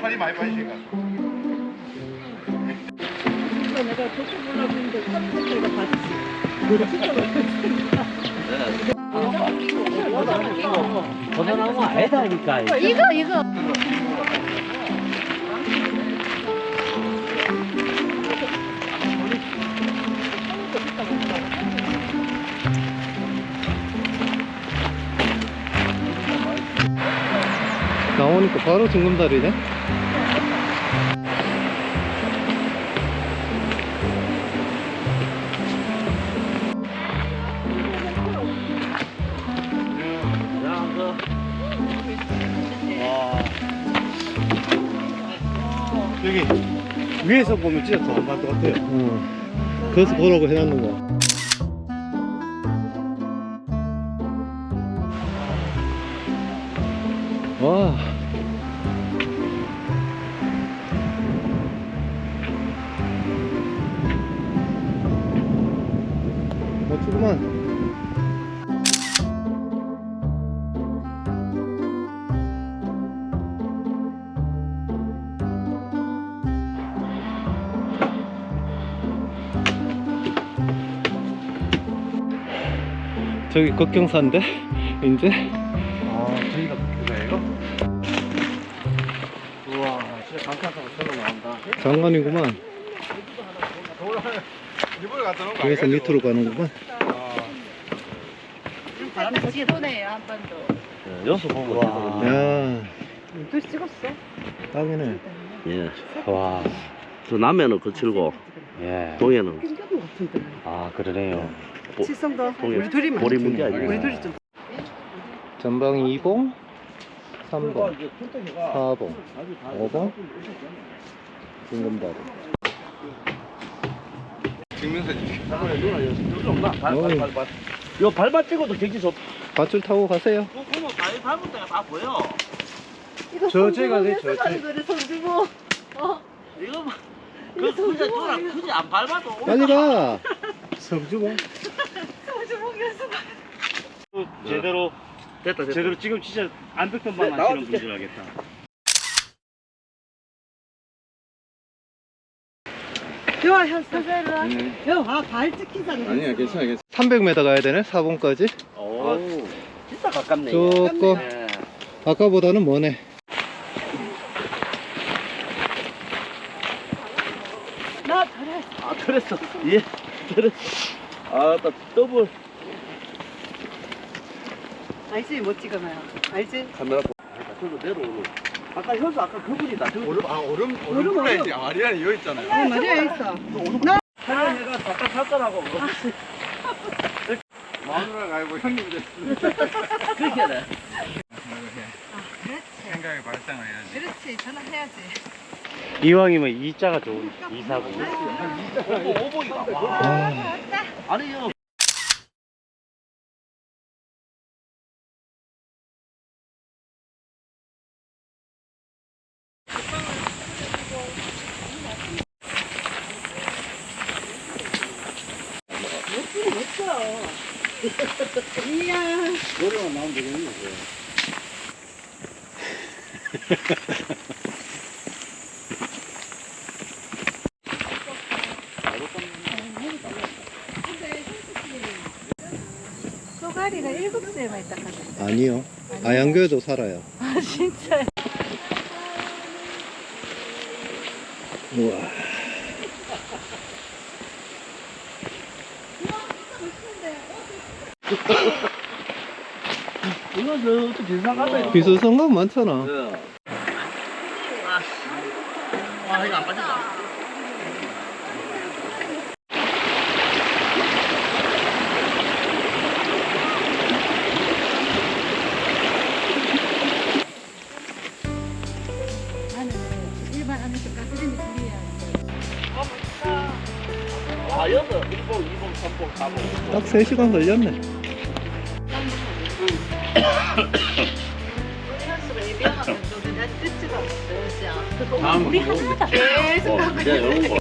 살이 많이 빠지니까. 내가 그렇게 몰랐는데 깜짝이야 봤지. 전화한 거 아니다니까. 이거 이거 나오니까 바로 징검다리네. 여기 위에서 보면 진짜 도망갈 것 같아요. 어. 거기서 보라고 해놨는 거. 와. 멋지구만. 저기 걱경사인데 이제 아, 저희가 나온다. 장관이구만. 일부러 갔다 놓은 거 여기서 아니야, 밑으로 가는구만. 아, 지도네요 한 번도 여수 보고 와. 야, 또 찍었어? 딱이네. 예. 와. 저 남해는 거칠고 예. 동해는 같은데. 아 그러네요. 보- 칠성도 동해 우리 둘이 많이. 문제 아니에요. 우리 둘이 좀. 전방이 2봉, 3봉, 4봉, 5봉, 징금다리. 어이. 요 발만 찍어도 경치 좋. 밧줄 타고 가세요. 발 밟을 때가 다 보여. 이거 저, 저희가 돼, 저, 성주고 그래. 어. 이거 뭐- 그 그저 저랑 굳이 안 밟아도 빨리 가. 성주공? 제대로 됐다 됐다. 제대로 지금 진짜 안백ton만 네, 하시는 나와줄게. 분 줄 알겠다. 야, 현 서세로. 야, 아, 발 찍히잖아. 아니야, 괜찮아, 괜찮아. 300m 가야 되네. 4봉까지. 오. 진짜 가깝네. 조금 예. 아까보다는 머네. 나 그래. 아 그랬어. 예. 그랬어. 아나 더블 알지? 못 찍어놔요. 알지? 카메라 보. 저로 내려오는. 아까 현수 아까 그분이다. 저 얼음, 아, 얼음, 얼음, 얼음 플레이지. 아리안이 여기 있잖아요. 어, 맞아, 있어. 내가 잠깐 샀더라고. 마누라가 아니고 형님 됐어. 그렇게 해. 생각의 발상을 해야지. 그렇지, 전화해야지. 이왕이면 이자가 좋은 이사고. 오보 오보이가 와. 아, 아니요. 이야. 노래만 나오면 되겠네. 쏘가리가 일곱 세만 있다 카네 아니요. 아양교에도 살아요. 아 진짜 우와. 이거 저또 비싼 가다. 비수성감 많잖아. 아 이거 안 빠진다. 나는 일반 안에서 일곱, 이곱, 삼곱, 사곱. 딱 3시간 걸렸네. 다음 우리 하나다. 계속. 어, 내가 이런 거.